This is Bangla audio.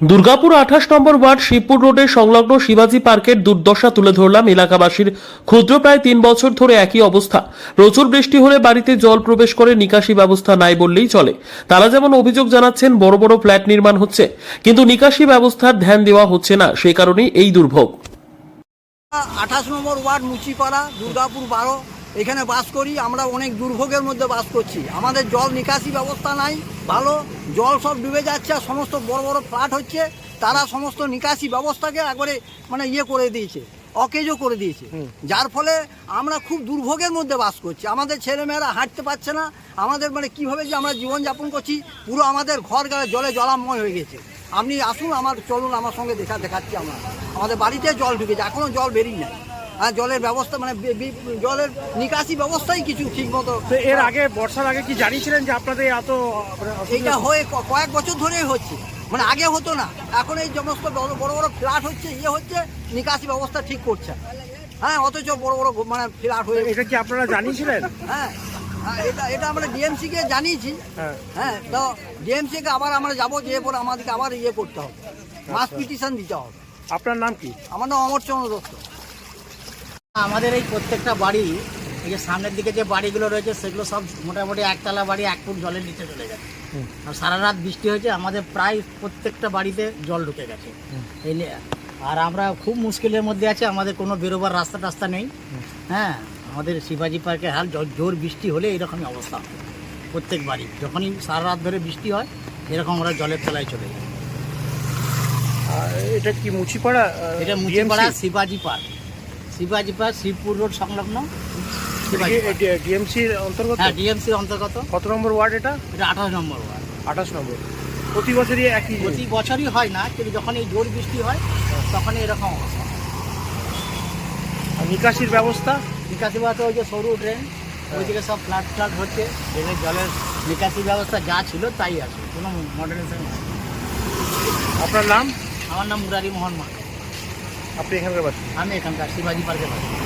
দুর্গাপুর আঠাশ নম্বর ওয়ার্ড শিবপুর রোডের সংলগ্ন শিবাজি পার্কের দুর্দশা তুলে ধরলাম এলাকাবাসীর ক্ষুদ্র প্রায় তিন বছর ধরে একই অবস্থা। প্রচুর বৃষ্টি হলে বাড়িতে জল প্রবেশ করে নিকাশি ব্যবস্থা নাই বললেই চলে। তারা যেমন অভিযোগ জানাচ্ছেন, বড় বড় ফ্ল্যাট নির্মাণ হচ্ছে, কিন্তু নিকাশি ব্যবস্থার ধ্যান দেওয়া হচ্ছে না। সে কারণেই এই দুর্ভোগ। আঠাশ নম্বর ওয়ার্ড মুচিপাড়া, দুর্গাপুর বারো। এখানে বাস করি আমরা অনেক দুর্ভোগের মধ্যে বাস করছি। আমাদের জল নিকাশি ব্যবস্থা নাই ভালো জল সব ডুবে যাচ্ছে আর সমস্ত বড় বড় ফ্ল্যাট হচ্ছে তারা সমস্ত নিকাশি ব্যবস্থাকে একবারে মানে ইয়ে করে দিয়েছে অকেজও করে দিয়েছে। যার ফলে আমরা খুব দুর্ভোগের মধ্যে বাস করছি। আমাদের ছেলেমেয়েরা হাঁটতে পারছে না আমাদের মানে কীভাবে যে আমরা জীবনযাপন করছি পুরো আমাদের ঘর গায়ে জলে জলাময় হয়ে গেছে। আপনি আসুন আমার চলুন আমার সঙ্গে দেখা দেখাচ্ছি আমরা। আমাদের বাড়িতে জল ঢুকেছে এখনও জল বেরিয়ে নাই। আর জলের ব্যবস্থা মানে জলের নিকাশি ব্যবস্থাই কিছু ঠিক মতো এর আগে বর্ষার আগে কি জানিয়েছিলেন যে আপনাদের এত মানে এইটা হয়ে কয়েক বছর ধরেই হচ্ছে। মানে আগে হতো না। এখন এই সমস্ত বড় বড় বড় ফ্ল্যাট হচ্ছে ইয়ে হচ্ছে নিকাশি ব্যবস্থা ঠিক করছে। হ্যাঁ অথচ বড় বড় মানে ফ্ল্যাট হয়ে এটা কি আপনারা জানিয়েছিলেন? হ্যাঁ হ্যাঁ, এটা এটা আমরা ডিএমসি কে জানিয়েছি। হ্যাঁ। হ্যাঁ তো ডিএমসি কে আবার আমরা যাব যে পরে আমাদেরকে আবার ইয়ে করতে হবে। মাস পিটিশন দিতে হবে। আপনার নাম কি? আমার নাম অমরচন্দ্র দত্ত। আমাদের এই প্রত্যেকটা বাড়ি এই যে সামনের দিকে যে বাড়িগুলো রয়েছে সেগুলো সব মোটামুটি একতলা বাড়ি এক ফুট জলের নিচে চলে গেছে। আর সারা রাত বৃষ্টি হয়েছে আমাদের প্রায় প্রত্যেকটা বাড়িতে জল ঢুকে গেছে। এই আর আমরা খুব মুশকিলের মধ্যে আছি আমাদের কোনো বেরোবার রাস্তা টাস্তা নেই। হ্যাঁ আমাদের শিবাজি পার্কে হাল জ- জোর বৃষ্টি হলে এরকমই অবস্থা। প্রত্যেক বাড়ি যখনই সারা রাত ধরে বৃষ্টি হয় এরকম আমরা জলের তলায় চলে যাই। আর এটা কি মুচিপাড়া এটা মুচিপাড়া শিবাজি পার্ক। শিবাজি পার্ক শিবপুর রোড সংলগ্ন। ডিএমসির অন্তর্গত? হ্যাঁ ডিএমসির অন্তর্গত। কত নম্বর ওয়ার্ড এটা? এটা আঠাশ নম্বর ওয়ার্ড। আঠাশ নম্বর। প্রতি বছরই একই প্রতি বছরই হয় না কিন্তু যখন এই জোর বৃষ্টি হয় তখনই এরকম অবস্থা। আর নিকাশির ব্যবস্থা? নিকাশি ব্যবস্থা ওই যে সরু ড্রেন ওইদিকে সব ফ্ল্যাট ফ্ল্যাট হচ্ছে। ড্রেনের জলের নিকাশি ব্যবস্থা যা ছিল তাই আছে কোনো মডার্নেশন আপনার নাম? আমার নাম মুরারি মোহন মা আপনি এখানকার বাসী আমি এখানকার শিবাজি পার্কের বাসিন্দা।